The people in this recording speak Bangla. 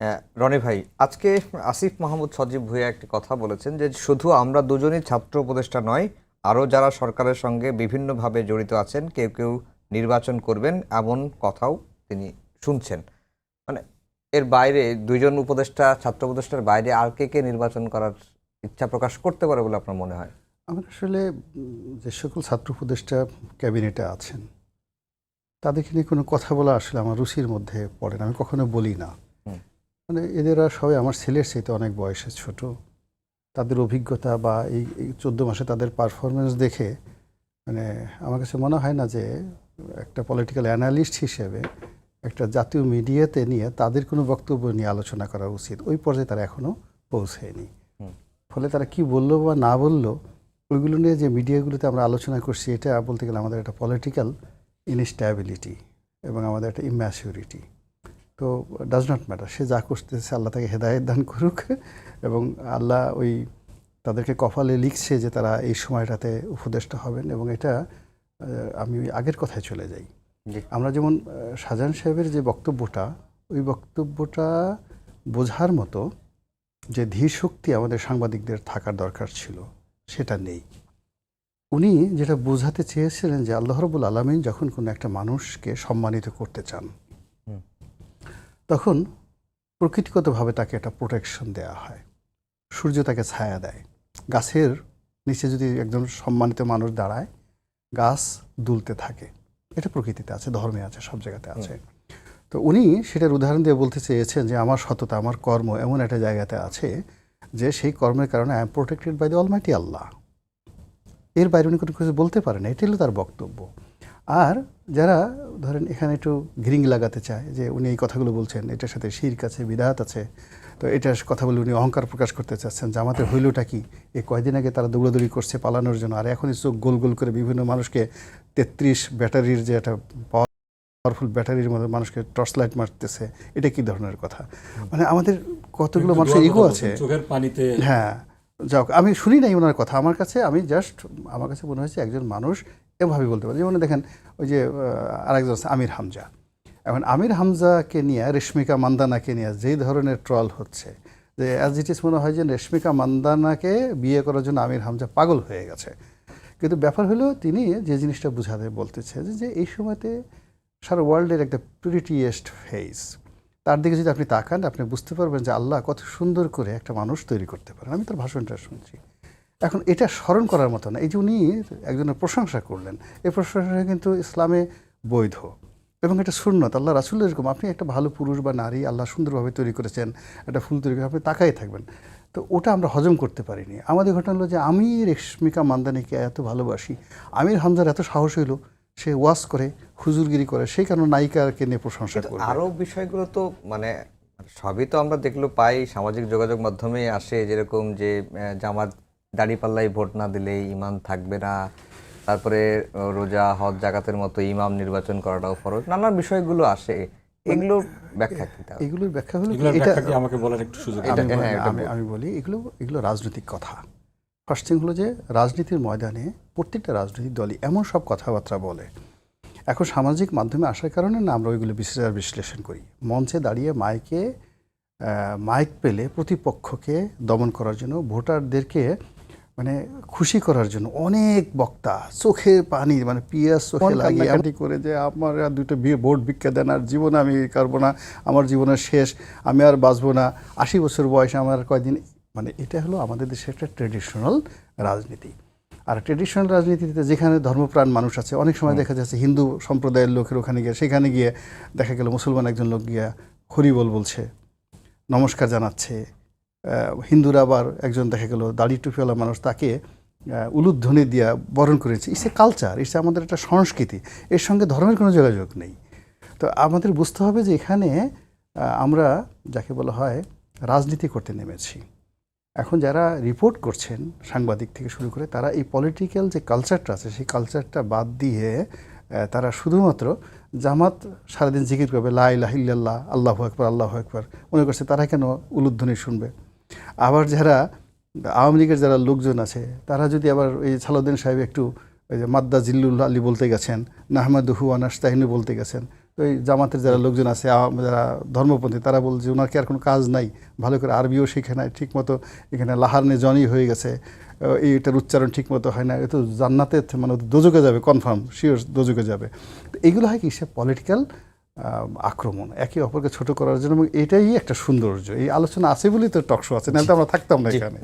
আহ, রনি ভাই আজকে আসিফ মাহমুদ সজীব ভুঁইয়া একটি কথা বলেছেন যে শুধু আমরা দুজনই ছাত্র উপদেষ্টা নয় আরও যারা সরকারের সঙ্গে বিভিন্নভাবে জড়িত আছেন কেউ কেউ নির্বাচন করবেন এমন কথাও তিনি শুনছেন মানে এর বাইরে দুইজন উপদেষ্টা ছাত্র উপদেষ্টার বাইরে আর কে কে নির্বাচন করার ইচ্ছা প্রকাশ করতে পারে বলে আপনার মনে হয় আমার আসলে যে সকল ছাত্র উপদেষ্টা ক্যাবিনেটে আছেন তাদেরকে নিয়ে কোনো কথা বলা আসলে আমার রুচির মধ্যে পড়ে না আমি কখনো বলি না। মানে এদেরা সবাই আমার ছেলের চাইতে অনেক বয়সে ছোট। তাদের অভিজ্ঞতা বা এই চোদ্দ মাসে তাদের পারফরমেন্স দেখে মানে আমার কাছে মনে হয় না যে একটা পলিটিক্যাল অ্যানালিস্ট হিসেবে একটা জাতীয় মিডিয়াতে নিয়ে তাদের কোনো বক্তব্য নিয়ে আলোচনা করা উচিত। ওই পর্যায়ে তারা এখনও পৌঁছায়নি ফলে তারা কি বলল বা না বলল ওইগুলো নিয়ে যে মিডিয়াগুলোতে আমরা আলোচনা করছি এটা বলতে গেলে আমাদের একটা পলিটিক্যাল ইনস্ট্যাবিলিটি এবং আমাদের একটা ইম্যাচিউরিটি তো ডাজ নট ম্যাটার সে যা করতেছে আল্লাহ তাকে হেদায়ত দান করুক এবং আল্লাহ ওই তাদেরকে কপালে লিখছে যে তারা এই সময়টাতে উপদেষ্টা হবেন এবং এটা আমি ওই আগের কথায় চলে যাই। আমরা যেমন শাহজাহান সাহেবের যে বক্তব্যটা ওই বক্তব্যটা বোঝার মতো যে ধীর শক্তি আমাদের সাংবাদিকদের থাকার দরকার ছিল সেটা নেই। উনি যেটা বোঝাতে চেয়েছিলেন যে আল্লাহ রবুল আলমিন যখন কোনো একটা মানুষকে সম্মানিত করতে চান। তখন প্রকৃতিগতভাবে তাকে একটা প্রোটেকশন দেওয়া হয়। সূর্য তাকে ছায়া দেয়। গাছের নিচে যদি একজন সম্মানিত মানুষ দাঁড়ায় গাছ দুলতে থাকে। এটা প্রকৃতিতে আছে ধর্মে আছে সব জায়গাতে আছে। তো উনি সেটার উদাহরণ দিয়ে বলতে চেয়েছেন যে আমার সততা আমার কর্ম এমন একটা জায়গাতে আছে যে সেই কর্মের কারণে I am protected by the almighty Allah এর বাইরে উনি কোনো কিছু বলতে পারেন না। এটাই হলো তার বক্তব্য। আর যারা ধরেন এখানে একটু গ্রিং লাগাতে চায় যে উনি এই কথাগুলো বলছেন এটার সাথে শির্ক আছে বিদাত আছে তো এটার কথা বলে উনি অহংকার প্রকাশ করতে চাচ্ছেন জামাতের হইলটা কি? এই কয়দিন আগে তারা দৌড়াদৌড়ি করছে পালানোর জন্য আর এখনই চোখ গোল গোল করে বিভিন্ন মানুষকে তেত্রিশ ব্যাটারির যে একটা পাওয়ারফুল ব্যাটারির মধ্যে মানুষকে টর্চ লাইট মারতেছে এটা কি ধরনের কথা? মানে আমাদের কতগুলো মানুষের ইগো আছে। চোখের পানিতে। হ্যাঁ যাক আমি শুনি নাই ওনার কথা আমার কাছে আমি জাস্ট আমার কাছে মনে হয়েছে একজন মানুষ এভাবে বলতে পারে। যেমন দেখেন, ওই যে আরেকজন আছে, আমির হামজা। এখন আমির হামজাকে নিয়ে, রেশমিকা মান্দানাকে নিয়ে যেই ধরনের ট্রল হচ্ছে, যে অ্যাজ ইট ইস মনে হয় যে রেশমিকা মান্দানাকে বিয়ে করার জন্য আমির হামজা পাগল হয়ে গেছে। কিন্তু ব্যাপার হলো তিনি যে জিনিসটা বুঝাতে বলতেছে, যে- যে এই সময়তে সারা ওয়ার্ল্ডের একটা প্রিটিয়েস্ট ফেস তার দিকে যদি আপনি তাকান, আপনি বুঝতে পারবেন যে আল্লাহ কত সুন্দর করে একটা মানুষ তৈরি করতে পারেন। আমি তার ভাষণটা শুনছি। এখন এটা স্মরণ করার মতো না এই যে উনি একজনের প্রশংসা করলেন এই প্রশংসা কিন্তু ইসলামে বৈধ এবং এটা সুন্নত। আল্লাহ রাসুল এরকম আপনি একটা ভালো পুরুষ বা নারী আল্লাহ সুন্দরভাবে তৈরি করেছেন একটা ফুল তৈরি করে আপনি তাকাই থাকবেন। তো ওটা আমরা হজম করতে পারিনি। আমাদের ঘটনা হলো যে আমি রেশমিকা মান্দানিকে এত ভালোবাসি আমির হামজার এত সাহস হইল সে ওয়াশ করে হুজুরগিরি করে সেই কারণে নায়িকাকে নিয়ে প্রশংসা কিন্তু করবে। আরও বিষয়গুলো তো মানে সবই তো আমরা দেখল পাই সামাজিক যোগাযোগ মাধ্যমে আসে যেরকম যে জামাত দাড়িপাল্লাই ভোট না দিলে ইমান থাকবে না। তারপরে রোজা হজ জাকাতের মতো ইমাম নির্বাচন করাটাও ফরজ। নানান বিষয়গুলো আসে। এগুলোর ব্যাখ্যা কি এগুলোর ব্যাখ্যা হলো এটা আমাকে বলার একটু সুযোগ আমি বলি- হ্যাঁ, আমি বলি। এগুলো এগুলো রাজনৈতিক কথা। ফার্স্ট থিং হলো যে রাজনীতির ময়দানে প্রত্যেকটা রাজনৈতিক দলই এমন সব কথাবার্তা বলে। এখন সামাজিক মাধ্যমে আসার কারণে না আমরা ওইগুলো বিশ্লেষণ বিশ্লেষণ করি। মঞ্চে দাঁড়িয়ে মাইকে আহ, মাইক পেলে প্রতিপক্ষকে দমন করার জন্য ভোটারদেরকে মানে খুশি করার জন্য অনেক বক্তা চোখে পানি মানে পিয়াস চোখে লাগিয়ে করে যে আমার আর দুটো বিয়ে ভোট ভিক্ষা দেন আর জীবনে আমি করব না আমার জীবনের শেষ আমি আর বাঁচবো না। আশি বছর বয়সে আমার আর কয়দিন মানে এটা হলো আমাদের দেশের একটা ট্রেডিশনাল রাজনীতি। আর ট্রেডিশনাল রাজনীতিতে যেখানে ধর্মপ্রাণ মানুষ আছে অনেক সময় দেখা যাচ্ছে হিন্দু সম্প্রদায়ের লোকের ওখানে গিয়ে সেখানে গিয়ে দেখা গেল মুসলমান একজন লোক গিয়া হরিবল বলছে নমস্কার জানাচ্ছে হিন্দুরা আবার একজন দেখা গেল, দাড়ি টুপিওয়ালা মানুষ, তাকে উলুধ্বনি দিয়া বরণ করেছে। ইটস এ কালচার ইটস আমাদের একটা সংস্কৃতি, এর সঙ্গে ধর্মের কোনো যোগাযোগ নেই। তো আমাদের বুঝতে হবে যে এখানে আমরা যাকে বলা হয় রাজনীতি করতে নেমেছি। এখন যারা রিপোর্ট করছেন সাংবাদিক থেকে শুরু করে, তারা এই পলিটিক্যাল যে কালচারটা আছে, সেই কালচারটা বাদ দিয়ে তারা শুধুমাত্র জামাত সারাদিন জিকির করবে, লা ইল্লাল্লাহ, আল্লাহ একবার আল্লাহ একবার মনে করছে তারা কেন উলুধ্বনি শুনবে? আবার যারা আওয়ামী লীগের যারা লোকজন আছে, তারা যদি আবার এই সালাউদ্দিন সাহেব একটু ওই যে মাদ্দা জিল্লুল আলী বলতে গেছেন, নাহমাদুহু আনাস্তাহিনু বলতে গেছেন, তো এই জামাতের যারা লোকজন আছে যারা ধর্মপন্থী, তারা বলছে ওনার কি আর কোনো কাজ নাই, ভালো করে আরবিও শিখে নাই ঠিক মতো এখানে লাহারনে জনই হয়ে গেছে এইটার উচ্চারণ ঠিক মতো হয় না, এ তো জান্নাতে মানে দোজকে যাবে কনফার্ম শিওর দোজকে যাবে। তো এগুলো হয় কি, সে পলিটিক্যাল আক্রমণ একে অপরকে ছোট করার জন্য এবং এটাই একটা সৌন্দর্য। এই আলোচনা আছে বলেই তো টকশো আছে নাহলে তো আমরা থাকতাম না এখানে।